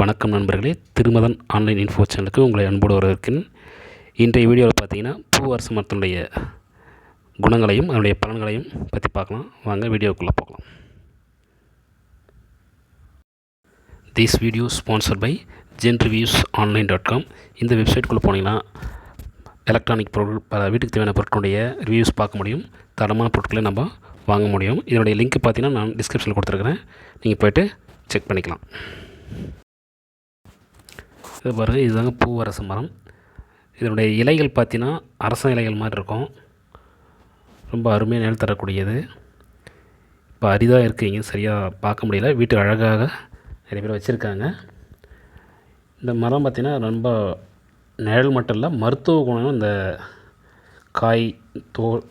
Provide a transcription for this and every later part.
வணக்கம் நண்பர்களே. திருமதன் online info சேனலுக்கு உங்களை அன்போடு வரவேற்கிறேன். இன்றைய வீடியோவில் பார்த்தீங்கன்னா பூவரசு மரத்தினுடைய குணங்களையும் அதனுடைய பலன்களையும் பற்றி பார்க்கலாம். வாங்க வீடியோக்குள்ளே போகலாம். This video sponsor by Zen reviews online dot com இந்த வெப்சைட்டுக்குள்ளே போனீங்கன்னா எலக்ட்ரானிக் பொருள் பல வீட்டுக்கு தேவையான பொருட்களுடைய ரிவ்யூஸ் பார்க்க முடியும். தரமான பொருட்களை நம்ம வாங்க முடியும். இதனுடைய லிங்க் பார்த்தீங்கன்னா நான் டிஸ்கிரிப்ஷனில் கொடுத்துருக்குறேன். நீங்கள் போய்ட்டு செக் பண்ணிக்கலாம். இது பாருங்கள் இதுதாங்க பூவரச மரம். இதனுடைய இலைகள் பார்த்தீங்கன்னா அரச இலைகள் மாதிரி இருக்கும். ரொம்ப அருமையாக நிழல் தரக்கூடியது. இப்போ அரிதாக இருக்கீங்க சரியாக பார்க்க முடியல. வீட்டு அழகாக நிறைய பேர் வச்சுருக்காங்க. இந்த மரம் பார்த்திங்கன்னா ரொம்ப நிழல் மட்டும் இல்லை மருத்துவ குணம் இந்த காய் தோல்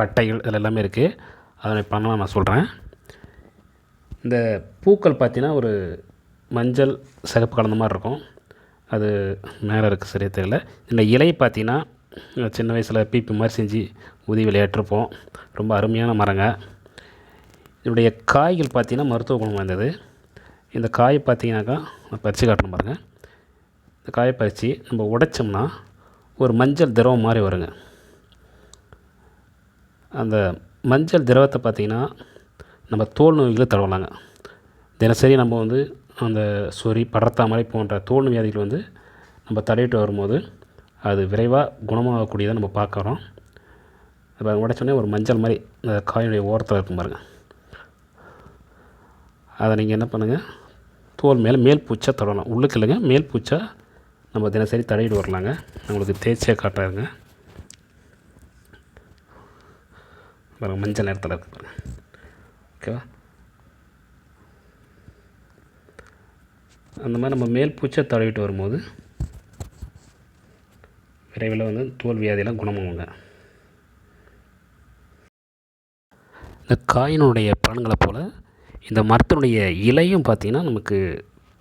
பட்டைகள் இதில் எல்லாமே இருக்குது அதனை பண்ணலாம் நான் சொல்கிறேன் இந்த பூக்கள் பார்த்தீங்கன்னா ஒரு மஞ்சள் சிகப்பு கலந்த மாதிரி இருக்கும். அது மேலே இருக்குது சரியாக தெரியல. இந்த இலை பார்த்தீங்கன்னா சின்ன வயசில் பீப்பி மாதிரி செஞ்சு ஊதி விளையாட்டிருப்போம். ரொம்ப அருமையான மரங்க. இதனுடைய காய்கள் பார்த்தீங்கன்னா மருத்துவ குணம் வாய்ந்தது. இந்த காய் பார்த்தீங்கன்னாக்கா பறித்து காட்டணும் பாருங்கள் இந்த காயை பறித்து நம்ம உடைச்சோம்னா ஒரு மஞ்சள் திரவம் மாதிரி வருங்க. அந்த மஞ்சள் திரவத்தை பார்த்திங்கன்னா நம்ம தோல் நோய்களை தடவலாங்க தினசரி நம்ம வந்து அந்த சொறி படர்த்தாமரை போன்ற தோல் வியாதிகள் வந்து நம்ம தடையிட்டு வரும்போது அது விரைவாக குணமாகக்கூடியதை நம்ம பார்க்குறோம் இப்போ உடச்சோடனே ஒரு மஞ்சள் மாதிரி அந்த காயினுடைய ஓரத்தில் இருக்கும் பாருங்கள் அதை நீங்கள் என்ன பண்ணுங்கள் தோல் மேலே மேல் பூச்சா தொடரலாம் உள்ளுக்கு இல்லைங்க மேல் பூச்சா நம்ம தினசரி தடையிட்டு வரலாங்க. உங்களுக்கு தேய்ச்சியாக காட்டுறாருங்க பாருங்கள் மஞ்சள் நேரத்தில் இருக்குது பாருங்கள் ஓகேவா? அந்த மாதிரி நம்ம மேல் பூச்சை தடவிட்டு வரும்போது விரைவில் வந்து தோல் வியாதியெல்லாம் குணமாகுங்க. இந்த காயினுடைய பலன்களை போல் இந்த மரத்தினுடைய இலையும் பார்த்திங்கன்னா நமக்கு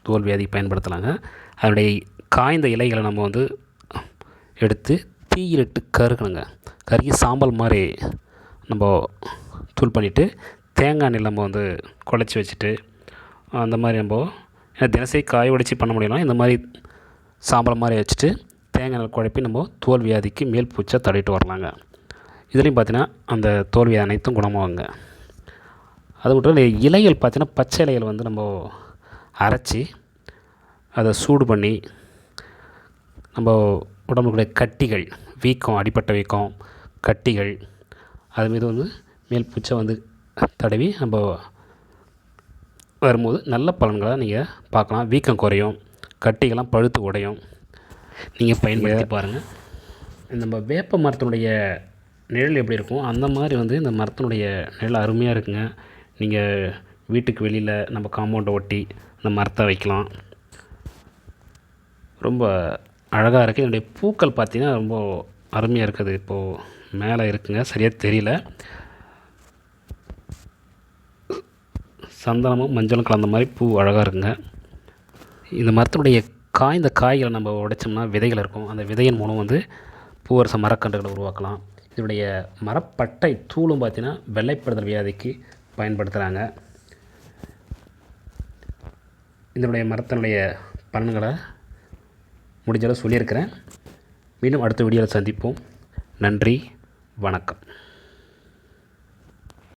தோல் வியாதி பயன்படுத்தலாங்க. அதனுடைய காய்ந்த இலைகளை நம்ம வந்து எடுத்து தீயிலிட்டு கருகணுங்க. கருகி சாம்பல் மாதிரி நம்ம தூள் பண்ணிவிட்டு தேங்காய் எண்ணெயில் நம்ம வந்து குழச்சி வச்சுட்டு அந்த மாதிரி நம்ம தினசரி காய உடைச்சி பண்ண முடியலாம் இந்த மாதிரி சாம்பல் மாதிரி வச்சுட்டு தேங்காய் எண்ணெய் குழப்பி நம்ம தோல் வியாதிக்கு மேல் பூச்சா தடவிட்டு வரலாங்க. இதுலேயும் பார்த்தீங்கன்னா அந்த தோல் வியாதி அனைத்தும் குணமாகுங்க. அது மட்டும் இலைகள் பார்த்தீங்கன்னா பச்சை இலைகள் வந்து நம்ம அரைச்சி அதை சூடு பண்ணி நம்ம உடம்புக்குடைய கட்டிகள் வீக்கம் அடிப்பட்ட வீக்கம் கட்டிகள் அது மீது வந்து மேல் பூச்சை வந்து தடவி நம்ம வரும்போது நல்ல பலன்களை நீங்கள் பார்க்கலாம். வீக்கம் குறையும். கட்டிகள்லாம் பழுத்து உடையும். நீங்கள் பயன்படுத்தி பாருங்கள் நம்ம வேப்ப மரத்தினுடைய நிழல் எப்படி இருக்கும்? அந்த மாதிரி வந்து இந்த மரத்தினுடைய நிழல் அருமையாக இருக்குங்க. நீங்கள் வீட்டுக்கு வெளியில் நம்ம காம்பவுண்டை ஒட்டி அந்த மரத்தை வைக்கலாம். ரொம்ப அழகாக இருக்குது இதனுடைய பூக்கள் பார்த்திங்கன்னா ரொம்ப அருமையாக இருக்குது. இப்போது மேலே இருக்குங்க. சரியாக தெரியல. சந்தனமும் மஞ்சளும் கலந்த மாதிரி பூ அழகாக இருக்குங்க. இந்த மரத்தினுடைய காய்ந்த காய்களை நம்ம உடைச்சோம்னா விதைகள் இருக்கும். அந்த விதையின் மூலம் வந்து பூவரச மரக்கன்றுகளை உருவாக்கலாம். இதனுடைய மரப்பட்டை தூளும் பார்த்திங்கன்னா வெள்ளைப்படுதல் வியாதிக்கு பயன்படுத்துகிறாங்க இதனுடைய மரத்தினுடைய பலன்களை முடிஞ்சளவு சொல்லியிருக்கிறேன். மீண்டும் அடுத்த வீடியோவில் சந்திப்போம். நன்றி வணக்கம்.